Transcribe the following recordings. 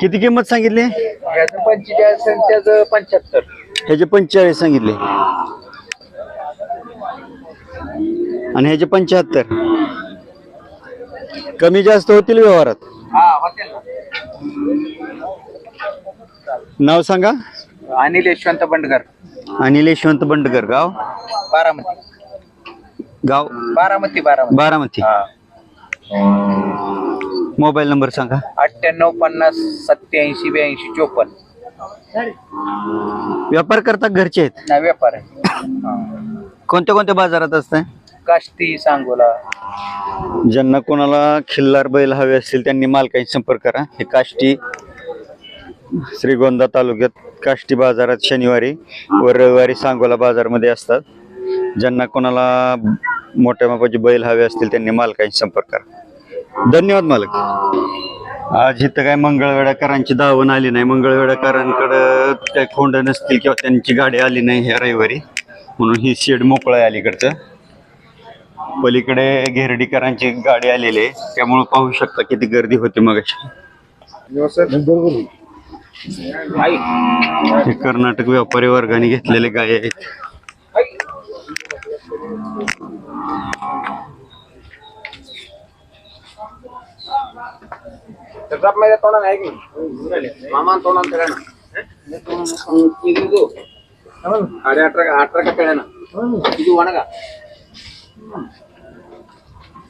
किती किंमत सांगितली? याचं पंचेचाळीस आणि त्याचं पंच्याहत्तर. ह्याचे पंचेचाळीस सांगितले. आणि ह्याचे पंच्याहत्तर. कमी जास्त होतील व्यवहारात? हा हॉटेल नाव सांगा. अनिल यशवंत बंडकर अनिल यशवंत बंडकर गाव? बारामती. गाव? बारामती बारामती. बारामती. हा. मोबाईल नंबर सांगा. अठ्ठ्याण्णव पन्नास सत्याऐंशी ब्याऐंशी चोपन्न. व्यापार करता घरचे आहेत? ना व्यापार आहे. कोणत्या कोणत्या बाजारात असतंय? काष्टी सांगोला. ज्यांना कोणाला खिल्लार बैल हवे असतील त्यांनी मालकाशी संपर्क करा. हे काष्टी श्रीगोंदा तालुक्यात काष्टी बाजारात शनिवारी व रविवारी सांगोला बाजारमध्ये असतात. ज्यांना कोणाला मोठ्या मापाचे बैल हवे असतील त्यांनी मालकाशी संपर्क करा. धन्यवाद मालक. आज इथं काय मंगळवेडाकरांची दावण आली नाही. मंगळवेडाकरांकडं काही खोंड नसतील किंवा त्यांची गाडी आली नाही ह्या रविवारी. म्हणून ही शेड मोकळं आहे अलीकडचं. पलीकडे घेरडीकरांची गाडी आलेली आहे. त्यामुळे पाहू शकता किती गर्दी होती मग हे कर्नाटक व्यापारी वर्गाने घेतलेले गाय आहेत. तोंडात आहे की मामा तोंडात करा ना. साडे अठरा अठरा का कळ्या ना किती वाणा का?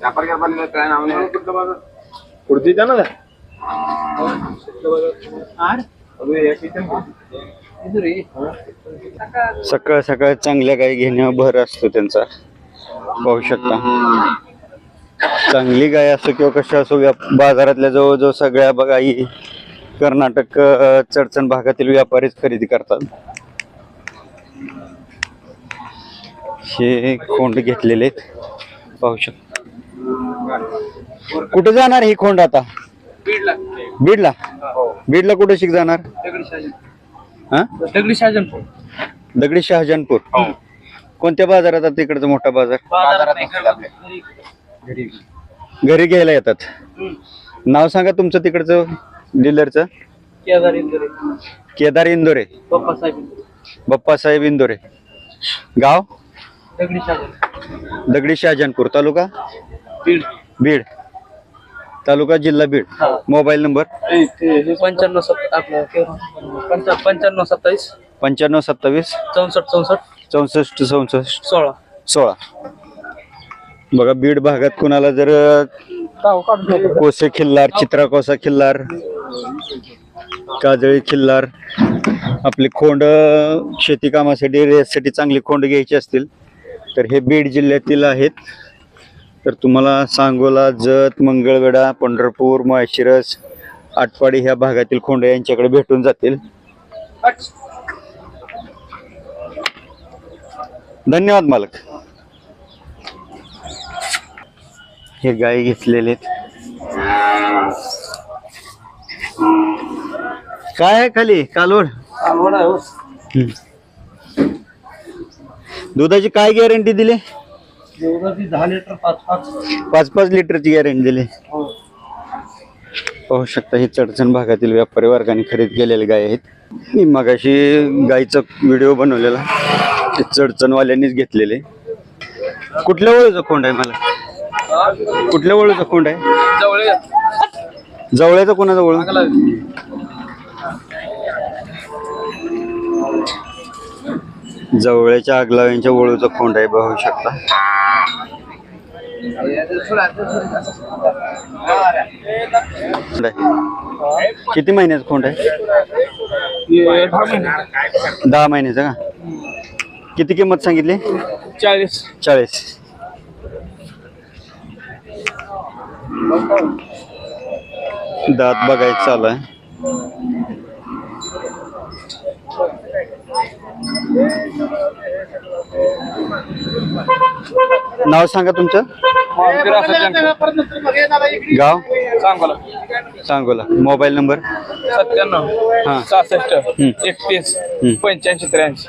व्यापार व्यापार काय नाव नाही. पुढची ना सकाळ सकाळ चांगल्या गाय घेण्यावर भर असतो त्यांचा. पाहू शकता. चांगली गाय असो किंवा कशा असो बाजारातल्या जवळजवळ सगळ्या ब- गायी कर्नाटक चडचण भागातील व्यापारीच खरेदी करतात. हे खोंड घेतलेले आहेत. पाहू शकता. कुठे जाणार ही खोंड आता? बीडला. बीडला? कुठे शिक जाणार? हा? दगडी शाजनपूर दगडी शहाजहानपूर. कोणत्या बाजारात आता तिकडचा मोठा बाजार? घरी. घ्यायला येतात. नाव सांगा तुमचं तिकडचं डीलरचं. केदार इंदोरे. बाप्पासाहेब इंदोरे. गाव? दगडी शाजन दगडी शहाजहानपूर. तालुका? बीड. बीड. तालुका जिल्हा बीड. Mobile number? पंच्याण्णव सत्त आपलं पंचा पंच्याण्णव सत्तावीस. पंच्याण्णव सत्तावीस. चौसष्ट चौसष्ट. चौसष्ट चौसष्ट. सोळा. सोळा. बघा बीड भागात कुणाला जर कोसे खिल्लार चित्रा कोसा खिल्लार काजळी खिल्लार आपली खोंड शेती कामासाठी रेससाठी चांगली खोंड घ्यायची असतील तर हे बीड जिल्ह्यातील आहेत. तर तुम्हाला सांगोला जत मंगळवेढा पंढरपूर माळशिरस आटपाडी ह्या भागातील खोंड यांच्याकडे भेटून जातील. धन्यवाद मालक. हे गाय घेतलेले. काय आहे खाली? कालवड हम्म. दुधाची काय गॅरंटी दिली? दहा लिटर पाच पाच. पाच पाच लिटरची गॅरंटी दिली. पाहू शकता ही चडचण भागातील व्यापारी वर्गाने खरेदी केलेले गाय आहेत. मी मगाशी गायचा व्हिडिओ बनवलेला. ते चडचणवाल्यांनीच घेतलेले. कुठल्या वळूचा खोंड आहे मला? कुठल्या वळूचा खोंड आहे? जवळ जवळचा कोणाचा वळू जवळच्या आगलाव्यांच्या वळूचा खोंड आहे पाहू शकता. खोंड आहे. किती महिन्याचा खोंड आहे? दहा महिन्याचा का? किती किंमत सांगितली? चाळीस. चाळीस. दात बघायचं चालू आहे. नाव सांगा तुमचं? गाव? सांगोला. सांगोला. Mobile number? सत्त्याण्णव हा. सहासष्ट. एकतीस. पंच्याऐंशी त्र्याऐंशी.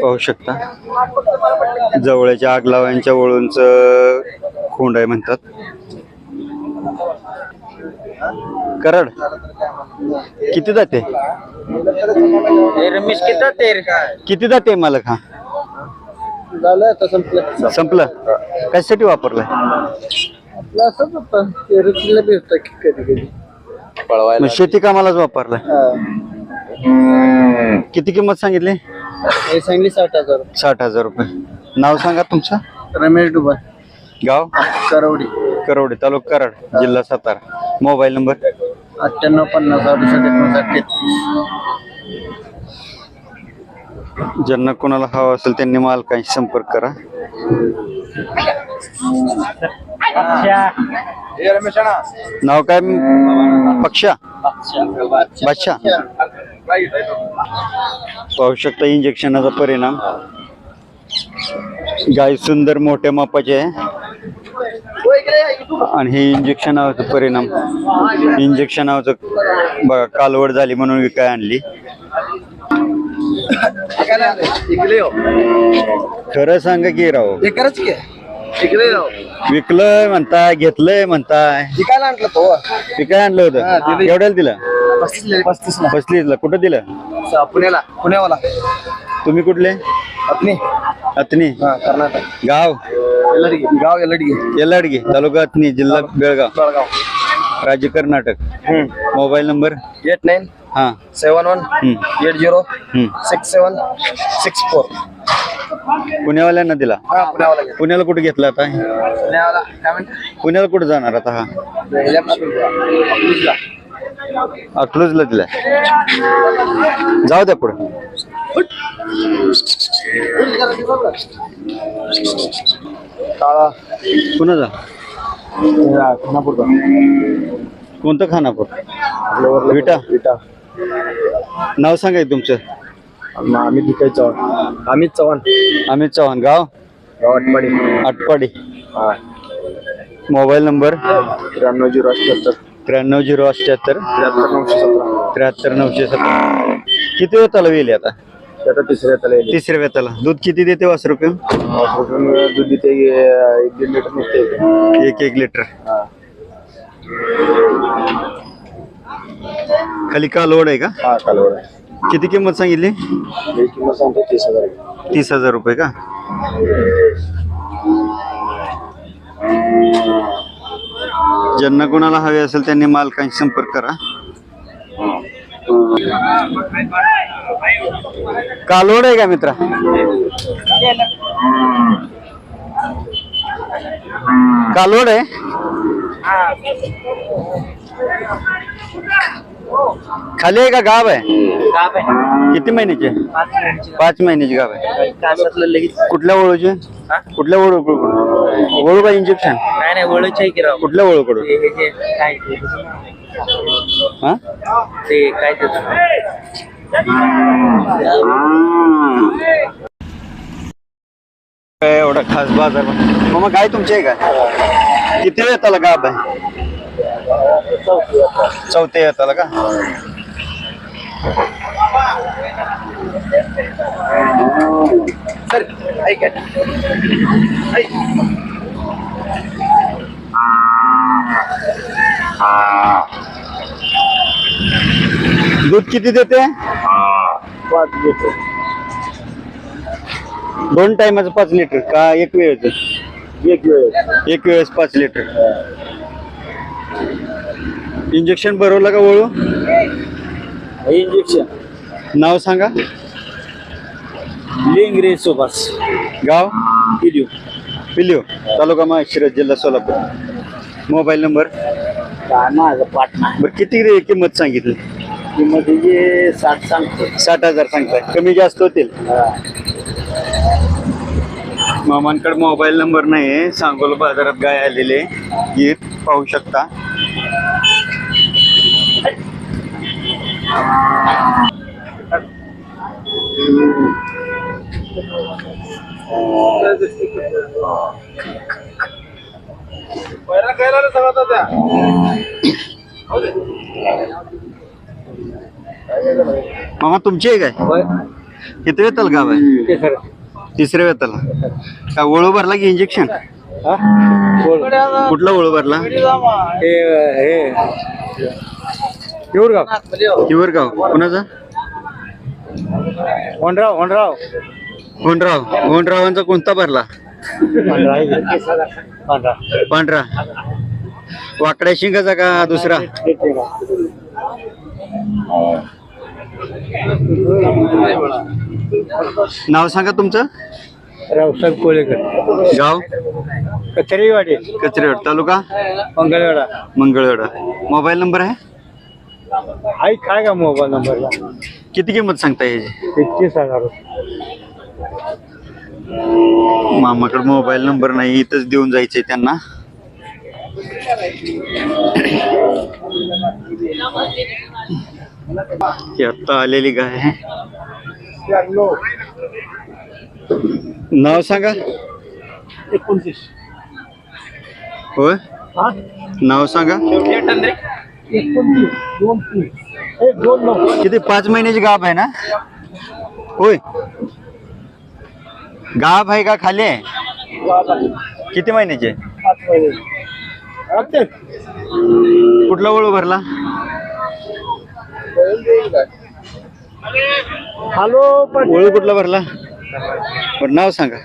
पाहू शकता. जवळच्या आगलावांच्या वळूंच खोंड आहे म्हणतात. कराड. किती जाते? रमेश किती ते किती जाते मालक हा? झालं आता संपलं. संपलं. कशासाठी वापरलाय? असंच होतं. तेरतीला भेटतं कधी कधी. मग शेती कामालाच वापरलाय. किती किंमत सांगितली? सांगली साठ हजार. साठ हजार रुपये. नाव सांगा तुमचं. रमेश डुबा. गाव? करवडी. करवडे तालुका कराड जिल्हा सातारा. Mobile number? अठ्ठ्याण्णव पन्नास अडुसष्ट एकोणसाठ तेहतीस. ज्यांना कोणाला हवा असेल त्यांनी मालकांशी संपर्क करा. नाव काय? पक्षा. बादशा पाहू शकता इंजेक्शनाचा परिणाम. गाय सुंदर मोठ्या मापाचे आहे. आणि हे इंजेक्शनाचा परिणाम. इंजेक्शनाचं बघा कालवड झाली म्हणून विकाय आणली. खरं सांगा की राव. विकलंय म्हणताय घेतलंय म्हणताय. विकायला आणलं तो. विकाय आणलं होतं. एवढ्याला दिलं? पस्तीस ला कुठं दिलं? पुण्याला पुण्यावाला. तुम्ही कुठले? आपली अतनी. हा कर्नाटक. गाव? एलडगी गाव एलडगी येलाडगे तालुका अतनी जिल्हा बेळगाव. राज्य Karnataka. Mobile number? Eight nine हा. Seven one hmm, eight zero hmm. Six seven six four. पुण्यावाल्यांना दिला हा पुण्यावाला घे. पुण्याला कुठे घेतला आता? पुण्यावाला काय म्हणते? पुण्याला कुठे जाणार आता हा. अकलूजला दिला जाऊ द्या पुढे. काळा. पुन्हा जा हा, खानापूरचा. कोणतं खानापूर? आपल्यावर विटा. विटा. नाव सांगा की तुमचं. आम- अमित भिकाई चव्हाण. अमित चव्हाण. अमित चव्हाण गाव? गावाटपाडी आटपाडी. हा. Mobile number? त्र्याण्णव झिरो अठ्ठ्याहत्तर त्र्याण्णव झिरो अठ्ठ्याहत्तर त्र्याहत्तर नऊशे सतरा. त्र्याहत्तर नऊशे सत्तर किती वेताला वेली आता? तिसऱ्या त्याला येईल. तिसऱ्या वेताला. दूध किती देते वास रुपये दूध देते अं, एक दीड लिटर निघते एक एक लिटर. हा. खाली कालवड आहे का? हा कालवड किती किंमत सांगितली? एक किंमत सांगतो तीस हजार तीस हजार रुपये का? ज्यांना कोणाला हवे असेल त्यांनी मालकांशी संपर्क करा. कालवड आहे का मित्रा? कालवड आहे? खाली आहे का गाव आहे? किती महिन्याचे पाच महिन्याची गाव आहे. कुठल्या ओळूचे? कुठल्या ओळू ओळू का इंजेक्शन की कुठल्या ओळूकडून? हे? काय ते काय काय एवढा खास बाजार? मग काय तुमचे आहे का किती वेळ येताला गाब आहे? चौथे येताला का? सर ऐक. दूध किती देते? पाच घेतो दोन टायमाचं पाच लिटर का एक वेळेचं? एक वेळ एक वेळेस पाच लिटर. इंजेक्शन भरवलं का ओळू इंजेक्शन नाव सांगा. लिंगरे सुभाष. गाव? किलो पिल्यो तालुका माळशिरस जिल्हा सोलापूर. Mobile number? काय माझं पाटणा बरं किती रे किंमत सांगितली? किंमत जे साठ सांगतो. साठ हजार सांगताय. कमी जास्त होतील? मामांकडे मोबाईल नंबर नाही सांगोला बाजारात गाय आलेले गीत पाहू शकता. मामा तुमची आहे काय? किती वेताल गाव आहे. ते खरं. तिसऱ्या वेताला. का ओळू भरला की इंजेक्शन कुठला वळू भरला? हिवरगाव हिवरगाव कुणाचा? होंडराव होंडराव होनराव. होनरावांचा कोणता भरला. पांढरा वाकड्या शिंगाचा का दुसरा? नाव सांगा तुमचं? रावसाहेब कोळेकर. गाव? कचरेवाडी. कचरेवाड. तालुका? मंगळवेढा. मंगळवेढा. मोबाईल नंबर आहे? आहे काय का मोबाईल नंबरला किती किंमत सांगता याची? एकतीस हजार मामाकडे मोबाईल नंबर नाही इथंच देऊन जायचंय त्यांना. ही आत्ता आलेली गाय आहे. नाव सांगा. एकोणतीस. होय? नाव सांगा. किती? पाच महिन्याची गाभ आहे ना? होय. गाभ आहे का खाली आहे? किती महिन्याची? कुठला वळू भरला? हॅलो वळू कुठला भरला? बरं नाव सांगा.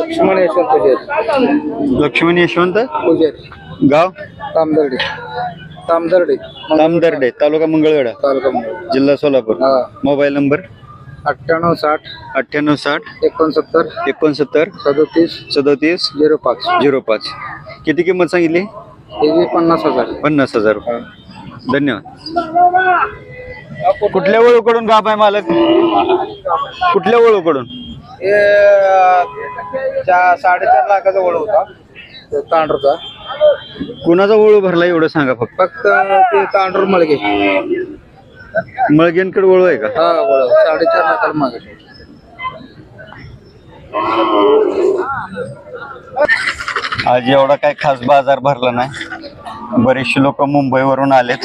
लक्ष्मण यशवंत पुजारी लक्ष्मण यशवंत? पुजारी. गाव? तामदर्डे. तामदर्डे. तामदर्डे तालुका मंगळवेढा. तालुका जिल्हा सोलापूर. हा. Mobile number? अठ्ठ्याण्णव साठ अठ्ठ्याण्णव साठ एकोणसत्तर एकोणसत्तर सदोतीस सदोतीस झिरो पाच. झिरो पाच. किती किंमत सांगितली? हे पन्नास हजार. पन्नास हजार रुपये. धन्यवाद. कुठल्या वळूकडून गाभ आहे मालक? कुठल्या वळूकडून हे साडेचार लाखाचा ओढ होता. तो तांडूरचा कुणाचा वळू भरला एवढं सांगा फक्त. फक्त ते तांडूर मळगे मळगेनकडे वळू आहे का? हा साडेचार लाखाला मागे आज एवढा काय खास बाजार भरला नाही. बरेचसे लोक मुंबईवरून आलेत.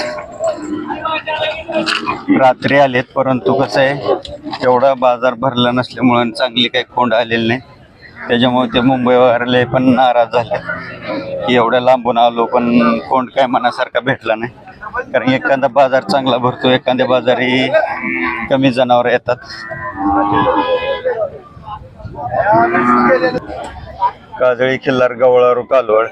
रात्री आलेत परंतु कसं आहे एवढा बाजार भरला नसल्यामुळं चांगली काही खोंड आलेली नाही. त्याच्यामुळे ते मुंबईवरले पण नाराज झाले की एवढ्या लांबून आलो पण कोंड काय मनासारखा भेटला नाही. कारण एखादा बाजार चांगला भरतो एखाद्या बाजारी कमी जनावर येतात. काजळी खिल्लार गवळारू कालवड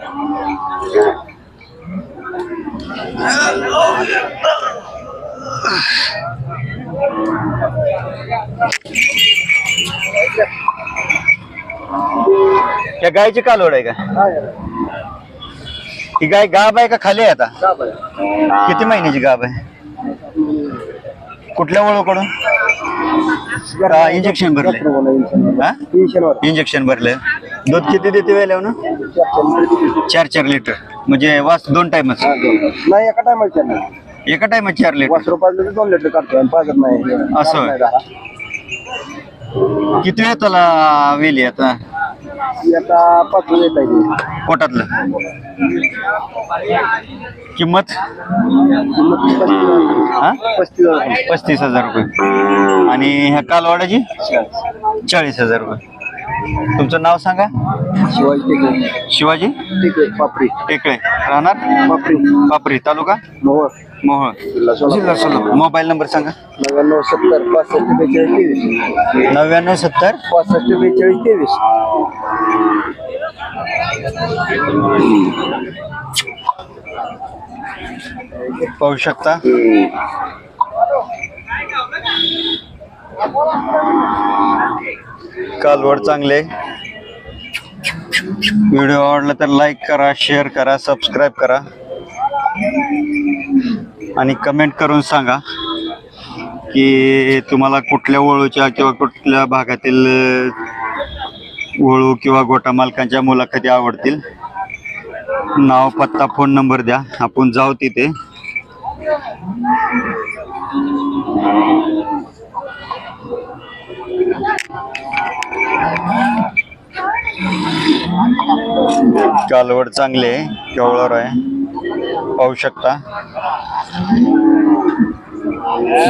या गायची कालवड आहे का? ही गाय गाब आहे का खाली आहे आता? किती महिन्याची गाब आहे? कुठल्या वळूकडून इंजेक्शन भरले हा? इंजेक्शन भरले दूध किती देते वेळेला ना चार चार लिटर म्हणजे वास दोन टाइमच नाही एका टायमाला नाही एका टाइमात चार लिटर पाच रुपयाला दोन लिटर काढतो आणि पाजत नाही. असं होय. किती वेळ त्याला वेली आता? ती आता येत आहे पोटातलं? किंमत? हा? पस्तीस हजार. पस्तीस हजार रुपये. आणि ह्या कालवाडाची? चाळीस हजार रुपये. तुमचं नाव सांगा? शिवाजी टेकडे शिवाजी? टेकडे पापरी. टेकळे. राहणार? पापरी. पापरी. तालुका? मोहोळ मोहोळ जिल्हा सोलापूर. जिल्हा सोलापूर. मोबाईल नंबर सांगा. नव्याण्णव सत्तर पासष्ट बेचाळीस. तेवीस नव्याण्णव सत्तर. पासष्ट बेचाळीस तेवीस. पाहू शकता. कालवड चांगले. व्हिडिओ आवडला तर लाईक करा शेअर करा सबस्क्राईब करा. आणि कमेंट करून सांगा की तुम्हाला कुठल्या वळूच्या किंवा कुठल्या भागातील वळू किंवा गोटा मालकांच्या मुलाखती आवडतील? नाव पत्ता फोन नंबर द्या. आपण जाऊ तिथे. कालवड चांगले आहे केवळावर आहे पाहू शकता.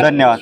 धन्यवाद.